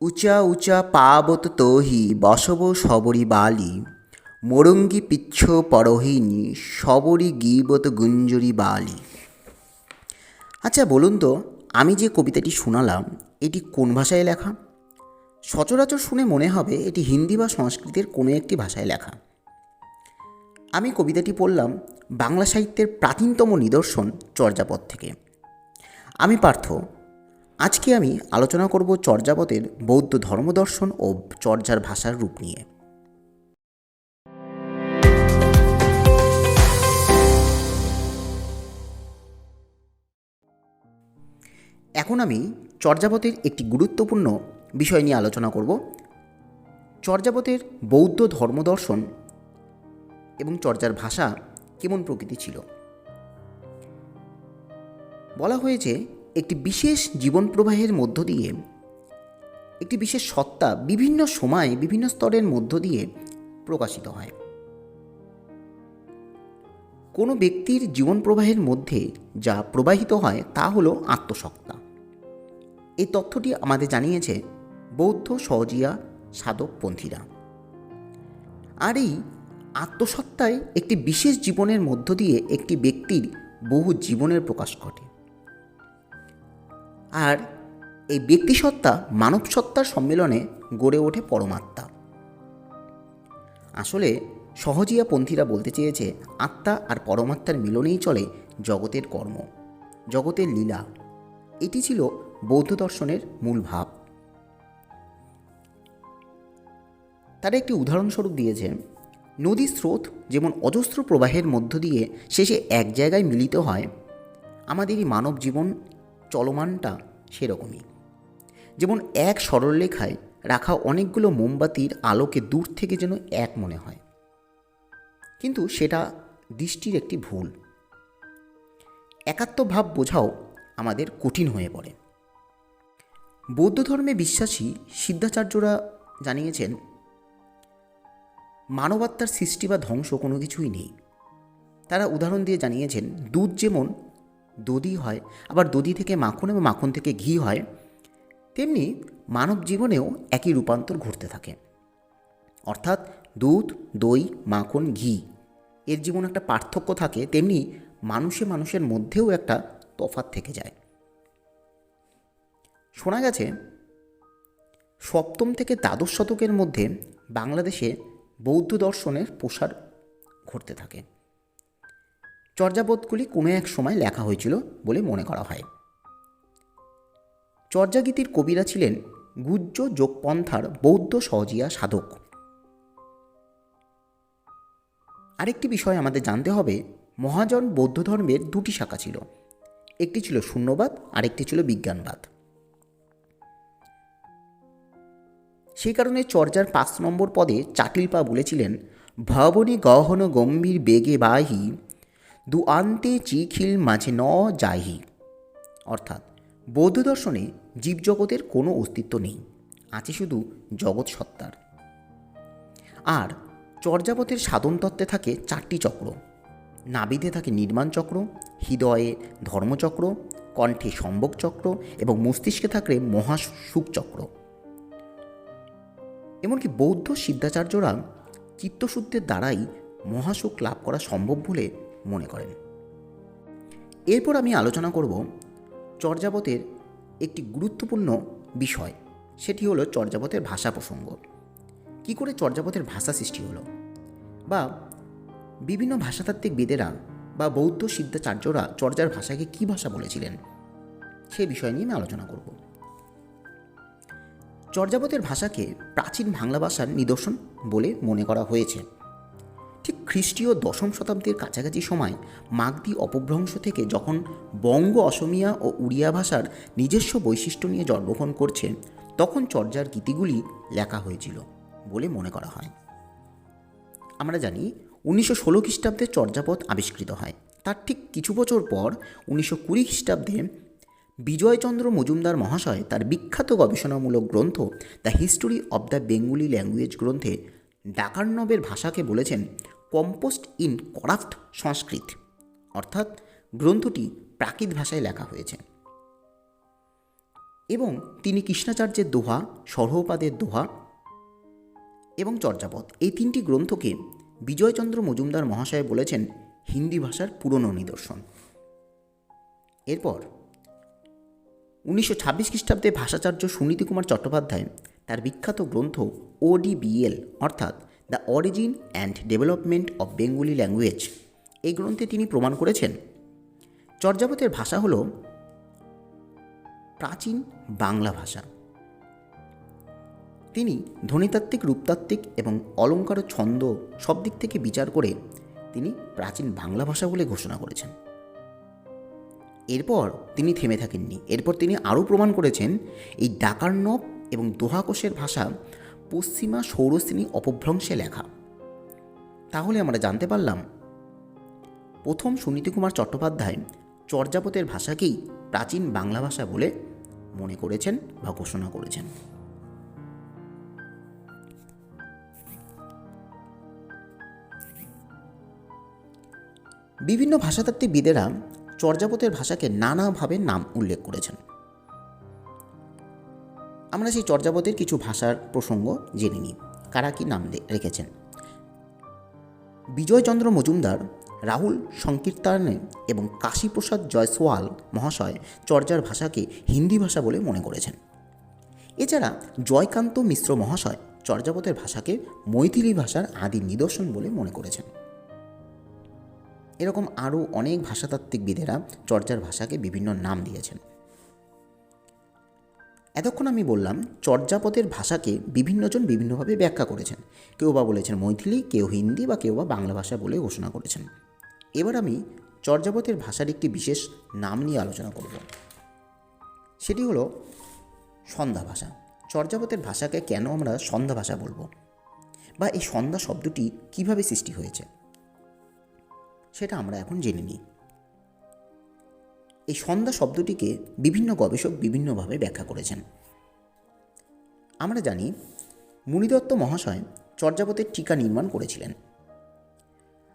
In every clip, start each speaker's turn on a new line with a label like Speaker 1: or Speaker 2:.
Speaker 1: উচা উচা পাবত তোহি, বসব সবরি বালি। মোরঙ্গি পিচ্ছ পরহিনী সবরি গিবত গুঞ্জরি বালি। আচ্ছা বলুন তো, আমি যে কবিতাটি শোনালাম, এটি কোন ভাষায় লেখা? সচরাচর শুনে মনে হবে এটি হিন্দি বা সংস্কৃতের কোনো একটি ভাষায় লেখা। আমি কবিতাটি পড়লাম বাংলা সাহিত্যের প্রাচীনতম নিদর্শন চর্যাপদ থেকে। আমি পার্থ আজকে আমি আলোচনা করব চর্যাপদের বৌদ্ধ ধর্মদর্শন ও চর্যার ভাষার রূপ নিয়ে। এখন আমি চর্যাপদের একটি গুরুত্বপূর্ণ বিষয় নিয়ে আলোচনা করব। চর্যাপদের বৌদ্ধ ধর্মদর্শন এবং চর্যার ভাষা কেমন প্রকৃতি ছিল? বলা হয়েছে একটি বিশেষ জীবন প্রবাহের মধ্য দিয়ে, একটি বিশেষ সত্তা বিভিন্ন সময়ে বিভিন্ন স্তরের মধ্য দিয়ে প্রকাশিত হয়। কোনো ব্যক্তির জীবন প্রবাহের মধ্যে যা প্রবাহিত হয় তা হলো আত্মসত্তা এই তথ্যটি আমাদের জানিয়েছে বৌদ্ধ সহজিয়া সাধকপন্থীরা। আর এই আত্মসত্তায় একটি বিশেষ জীবনের মধ্য দিয়ে একটি ব্যক্তির বহু জীবনের প্রকাশ ঘটে। আর এই ব্যক্তিসত্তা মানব সত্তার সম্মেলনে গড়ে ওঠে পরমাত্মা। আসলে সহজিয়া পন্থীরা বলতে চেয়েছে, আত্মা আর পরমাত্মার মিলনেই চলে জগতের কর্ম, জগতের লীলা। এটি ছিল বৌদ্ধ দর্শনের মূল ভাব। তারা একটি উদাহরণস্বরূপ দিয়েছে নদীর স্রোত যেমন অজস্র প্রবাহের মধ্য দিয়ে শেষে এক জায়গায় মিলিত হয়, আমাদের এই মানব জীবন চলমানটা সেরকমই। যেমন এক সরলরেখায় রাখা অনেকগুলো মোমবাতির আলোকে দূর থেকে যেন এক মনে হয়। কিন্তু সেটা দৃষ্টির একটি ভুল। একাত্মভাব বোঝাও আমাদের কঠিন হয়ে পড়ে। বৌদ্ধ ধর্মে বিশ্বাসী সিদ্ধাচার্যরা জানিয়েছেন, মানবাত্মার সৃষ্টি বা ধ্বংস কোনো কিছুই নেই। তারা উদাহরণ দিয়ে জানিয়েছেন দুধ যেমন দধি হয়, আবার দধি থেকে মাখন এবং মাখন থেকে ঘি হয়, তেমনি মানব জীবনেও একই রূপান্তর ঘটতে থাকে। অর্থাৎ দুধ, দই, মাখন, ঘি, এর জীবন একটা পার্থক্য থাকে, তেমনি মানুষে মানুষের মধ্যেও একটা তফাৎ থেকে যায়। শোনা গেছে, সপ্তম থেকে দ্বাদশ শতকের মধ্যে বাংলাদেশে বৌদ্ধ দর্শনের প্রসার ঘটতে থাকে। চর্যাপদগুলি কোনো এক সময় লেখা হয়েছিল বলে মনে করা হয়। চর্যাগীতির কবিরা ছিলেন গুজ্জ যোগপন্থার বৌদ্ধ সহজিয়া সাধক। আরেকটি বিষয় আমাদের জানতে হবে, মহাজন বৌদ্ধ ধর্মের দুটি শাখা ছিল। একটি ছিল শূন্যবাদ, আরেকটি ছিল বিজ্ঞানবাদ। সেই কারণে চর্যার পাঁচ নম্বর পদে চাটিলপা বলেছিলেন, ভবনে গহন গম্ভীর বেগে বাহি দু আন্তে চিখিল মাঝে ন যাহি অর্থাৎ বৌদ্ধ দর্শনে জীবজগতের কোনো অস্তিত্ব নেই, আছে শুধু জগৎ সত্তার। আর চর্যাপথের সাধন তত্ত্বে থাকে চারটি চক্র। নাবিদে থাকে নির্মাণ চক্র, হৃদয়ে ধর্মচক্র, কণ্ঠে সম্ভব চক্র এবং মস্তিষ্কে থাকে মহাসুখ চক্র। এমনকি বৌদ্ধ সিদ্ধাচার্যরা চিত্তশুদ্ধের দ্বারাই মহাসুখ লাভ করা সম্ভব বলে মনে করেন। এরপর আমি আলোচনা করব চর্যাপতের একটি গুরুত্বপূর্ণ বিষয়। সেটি হলো চর্যাপতের ভাষা প্রসঙ্গ। কি করে চর্যাপতের ভাষা সৃষ্টি হলো? বা বিভিন্ন ভাষাতাত্ত্বিক বেদেরা বা বৌদ্ধ সিদ্ধাচার্যরা চর্যার ভাষাকে কী ভাষা বলেছিলেন? সে বিষয় নিয়ে আমি আলোচনা করব। চর্যাপতের ভাষাকে প্রাচীন বাংলা ভাষার নিদর্শন বলে মনে করা হয়েছে। ঠিক খ্রিস্টীয় দশম শতাব্দীর কাছাকাছি সময় মাগধী অপভ্রংশ থেকে যখন বঙ্গ অসমিয়া ও উড়িয়া ভাষার নিজস্ব বৈশিষ্ট্য নিয়ে জন্মগ্রহণ করছে, তখন চর্যার গীতিগুলি লেখা হয়েছিল বলে মনে করা হয়। আমরা জানি উনিশশো ষোলো খ্রিস্টাব্দে চর্যাপদ আবিষ্কৃত হয়। তার ঠিক কিছু বছর পর উনিশশো কুড়ি খ্রিস্টাব্দে বিজয়চন্দ্র মজুমদার মহাশয় তার বিখ্যাত গবেষণামূলক গ্রন্থ the history of the Bengali language গ্রন্থে ডাকার্নবের ভাষাকে বলেছেন কম্পোস্ট ইন করাফ্ট সংস্কৃত, অর্থাৎ গ্রন্থটি প্রাকৃত ভাষায় লেখা হয়েছে। এবং তিনি কৃষ্ণাচার্যের দোহা সরহপাদের দোহা এবং চর্যাপদ। এই তিনটি গ্রন্থকে বিজয়চন্দ্র মজুমদার মহাশয় বলেছেন হিন্দি ভাষার পুরনো নিদর্শন। এরপর উনিশশো ছাব্বিশ খ্রিস্টাব্দে ভাষাচার্য সুনীতি কুমার চট্টোপাধ্যায় তার বিখ্যাত গ্রন্থ ওডিবিএল অর্থাৎ the origin and development of Bengali language. এই গ্রন্থে তিনি প্রমাণ করেছেন। চর্যাপদের ভাষা হল প্রাচীন বাংলা ভাষা। তিনি ধ্বনিতাত্ত্বিক, রূপতাত্ত্বিক এবং অলঙ্কার ছন্দ সব দিক থেকে বিচার করে তিনি প্রাচীন বাংলা ভাষা বলে ঘোষণা করেছেন। এরপর তিনি থেমে থাকেননি। এরপর তিনি আরও প্রমাণ করেছেন, এই ডাকার্ণব এবং দোহাকোষের ভাষা পশ্চিমা সৌরশ্রেণী অপভ্রংশে লেখা। তাহলে আমরা জানতে পারলাম, প্রথম সুনীতি কুমার চট্টোপাধ্যায় চর্যাপদের ভাষাকেই প্রাচীন বাংলা ভাষা বলে মনে করেছেন বা ঘোষণা করেছেন। বিভিন্ন ভাষাতাত্ত্বিকবিদেরা চর্যাপদের ভাষাকে নানাভাবে নাম উল্লেখ করেছেন। আমরা সেই চর্যাপদের কিছু ভাষার প্রসঙ্গ জেনে নিই। কারা কি নাম রেখেছেন? বিজয়চন্দ্র মজুমদার, রাহুল সংকীর্তানে এবং কাশীপ্রসাদ জয়সওয়াল মহাশয় চর্যার ভাষাকে হিন্দি ভাষা বলে মনে করেছেন। এছাড়া জয়কান্ত মিশ্র মহাশয় চর্যাপদের ভাষাকে মৈথিলি ভাষার আদি নিদর্শন বলে মনে করেছেন। এরকম আরও অনেক ভাষাতাত্ত্বিকবিদেরা চর্যার ভাষাকে বিভিন্ন নাম দিয়েছেন। এতক্ষণ আমি বললাম, চর্যাপদের ভাষাকে বিভিন্নজন বিভিন্নভাবে ব্যাখ্যা করেছেন। কেউ বা বলেছেন মৈথিলি, কেউ হিন্দি বা কেউ বা বাংলা ভাষা বলে ঘোষণা করেছেন। এবার আমি চর্যাপদের ভাষার একটি বিশেষ নাম নিয়ে আলোচনা করব। সেটি হলো সন্ধ্যা ভাষা। চর্যাপদের ভাষাকে কেন আমরা সন্ধ্যা ভাষা বলব? বা এই সন্ধ্যা শব্দটি কীভাবে সৃষ্টি হয়েছে? সেটা আমরা এখন জেনে নিই। এই সন্ধ্যা শব্দটিকে বিভিন্ন গবেষক বিভিন্নভাবে ব্যাখ্যা করেছেন। আমরা জানি মুনিদত্ত মহাশয় চর্যাপতের টিকা নির্মাণ করেছিলেন।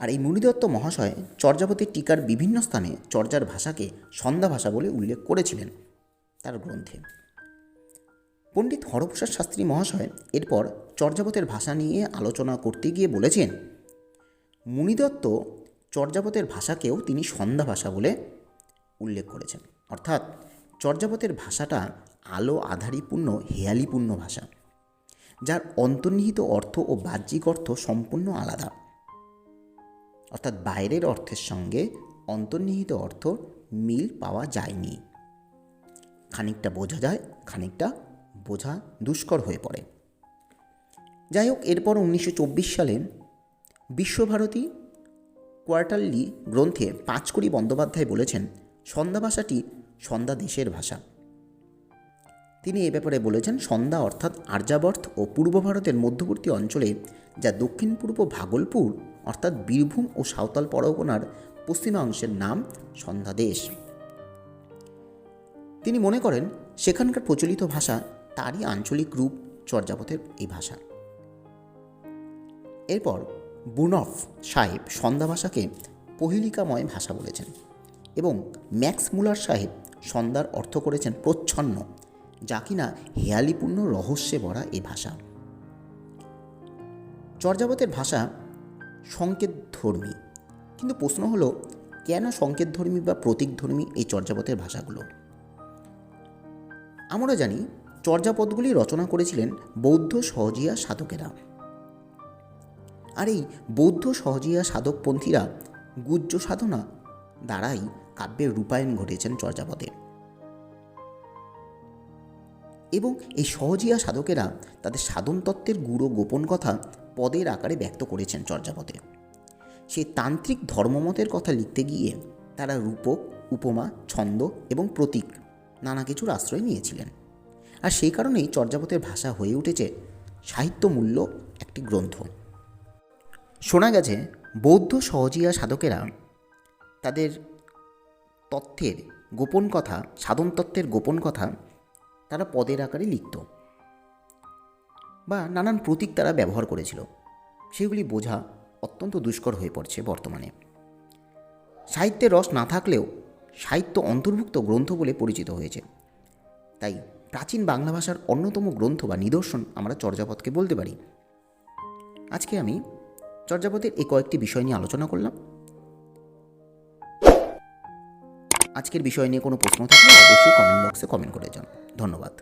Speaker 1: আর এই মুনিদত্ত মহাশয় চর্যাপতের টিকার বিভিন্ন স্থানে চর্যার ভাষাকে সন্ধ্যা ভাষা বলে উল্লেখ করেছিলেন তার গ্রন্থে। পণ্ডিত হরপ্রসাদ শাস্ত্রী মহাশয় এরপর চর্যাপতের ভাষা নিয়ে আলোচনা করতে গিয়ে বলেছেন, মুনিদত্ত চর্যাপতের ভাষাকেও তিনি সন্ধ্যা ভাষা বলে উল্লেখ করেছেন। অর্থাৎ চর্যাপতের ভাষাটা আলো আধারিপূর্ণ, হেয়ালিপূর্ণ ভাষা, যার অন্তর্নিহিত অর্থ ও বাহ্যিক অর্থ সম্পূর্ণ আলাদা। অর্থাৎ বাইরের অর্থের সঙ্গে অন্তর্নিহিত অর্থ মিল পাওয়া যায়নি। খানিকটা বোঝা যায়, খানিকটা বোঝা দুষ্কর হয়ে পড়ে। যাই হোক, এরপর উনিশশো চব্বিশ সালে বিশ্বভারতী কোয়ার্টারলি গ্রন্থে পাঁচকড়ি বন্দ্যোপাধ্যায় বলেছেন সন্ধ্যা ভাষাটি সন্ধ্যা দেশের ভাষা। তিনি এ ব্যাপারে বলেছেন, সন্ধ্যা অর্থাৎ আর্যাবর্ত ও পূর্ব ভারতের মধ্যবর্তী অঞ্চলে, যা দক্ষিণ পূর্ব ভাগলপুর, অর্থাৎ বীরভূম ও সাঁওতাল পরগনার পশ্চিমাংশের নাম সন্ধ্যা দেশ। তিনি মনে করেন, সেখানকার প্রচলিত ভাষা তারই আঞ্চলিক রূপ চর্যাপথের এই ভাষা। এরপর বুনফ সাহেব সন্ধ্যা ভাষাকে পহিলিকাময় ভাষা বলেছেন। এবং ম্যাক্স মুলার সাহেব সন্ধ্যার অর্থ করেছেন প্রচ্ছন্ন, যা কিনা হেয়ালিপূর্ণ রহস্যে ভরা এ ভাষা। চর্যাপতের ভাষা সংকেতধর্মী, কিন্তু প্রশ্ন হলো, কেন সংকেতধর্মী বা প্রতীকধর্মী এই চর্যাপতের ভাষাগুলো? আমরা জানি, চর্যাপদগুলি রচনা করেছিলেন বৌদ্ধ সহজিয়া সাধকেরা। আর এই বৌদ্ধ সহজিয়া সাধকপন্থীরা গুজ্জ সাধনা দ্বারাই কাব্যের রূপায়ণ ঘটিয়েছেন চর্যাপদে। এবং এই সহজিয়া সাধকেরা তাদের সাধন তত্ত্বের গোপন কথা পদের আকারে ব্যক্ত করেছেন চর্যাপদে। সেই তান্ত্রিক ধর্মমতের কথা লিখতে গিয়ে তারা রূপক, উপমা, ছন্দ এবং প্রতীক নানা কিছুর আশ্রয় নিয়েছিলেন। আর সেই কারণেই চর্যাপতের ভাষা হয়ে উঠেছে সাহিত্যমূল্য একটি গ্রন্থ। শোনা গেছে, বৌদ্ধ সহজিয়া সাধকেরা তাদের তত্ত্বের গোপন কথা, সাধন তত্ত্বের গোপন কথা তারা পদের আকারে লিখত বা নানান প্রতীক তারা ব্যবহার করেছিল। সেগুলি বোঝা অত্যন্ত দুষ্কর হয়ে পড়ছে বর্তমানে। সাহিত্যের রস না থাকলেও সাহিত্য অন্তর্ভুক্ত গ্রন্থ বলে পরিচিত হয়েছে। তাই প্রাচীন বাংলা ভাষার অন্যতম গ্রন্থ বা নিদর্শন আমরা চর্যাপদকে বলতে পারি। আজকে আমি চর্যাপদের এ কয়েকটি বিষয় নিয়ে আলোচনা করলাম। আজকের বিষয় নিয়ে কোনো প্রশ্ন থাকলে অবশ্যই কমেন্ট বক্সে কমেন্ট করে যান ধন্যবাদ।